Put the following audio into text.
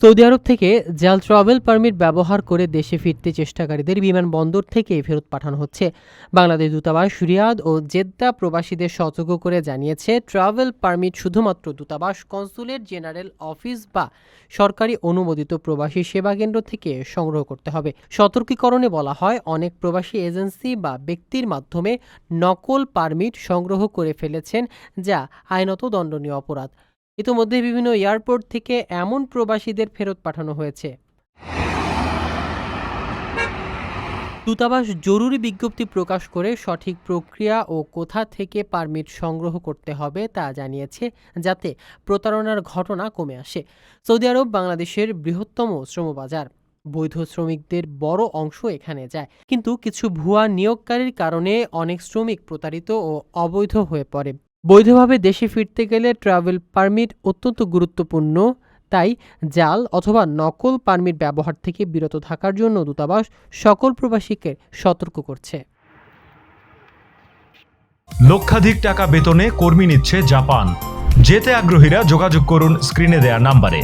Saudi আরব থেকে জাল travel permit ব্যবহার করে দেশে ফিরতে চেষ্টাকারীদের বিমানবন্দর থেকে ফেরত পাঠানো হচ্ছে। বাংলাদেশ দূতাবাস রিয়াদ ও জেদ্দা প্রবাসীদের সতর্ক করে জানিয়েছে, ট্রাভেল পারমিট শুধুমাত্র দূতাবাস কনসুলেট জেনারেল অফিস বা সরকারি অনুমোদিত প্রবাসী সেবা কেন্দ্র থেকে সংগ্রহ করতে হবে। সতর্কীকরণে বলা হয়, অনেক প্রবাসী এজেন্সি বা ব্যক্তির মাধ্যমে নকল পারমিট সংগ্রহ করে ফেলেছেন, যা আইনত দণ্ডনীয় অপরাধ। ইতোমধ্যে বিভিন্ন এয়ারপোর্ট থেকে এমন প্রবাসীদের ফেরত পাঠানো হয়েছে। দূতাবাস জরুরি বিজ্ঞপ্তি প্রকাশ করে সঠিক প্রক্রিয়া ও কোথা থেকে পারমিট সংগ্রহ করতে হবে তা জানিয়েছে, যাতে প্রতারণার ঘটনা কমে আসে। সৌদি আরব বাংলাদেশের বৃহত্তম শ্রমবাজার। বৈধ শ্রমিকদের বড় অংশ এখানে যায়, কিন্তু কিছু ভুয়া নিয়োগকারীর কারণে অনেক শ্রমিক প্রতারিত ও অবৈধ হয়ে পড়ে। বৈধভাবে দেশে ফিরতে গেলে ট্রাভেল পারমিট অত্যন্ত গুরুত্বপূর্ণ। তাই জাল অথবা নকল পারমিট ব্যবহার থেকে বিরত থাকার জন্য দূতাবাস সকল প্রবাসীকে সতর্ক করছে। লক্ষাধিক টাকা বেতনে কর্মী নিচ্ছে জাপান। যেতে আগ্রহীরা যোগাযোগ করুন স্ক্রিনে দেয়া নাম্বারে।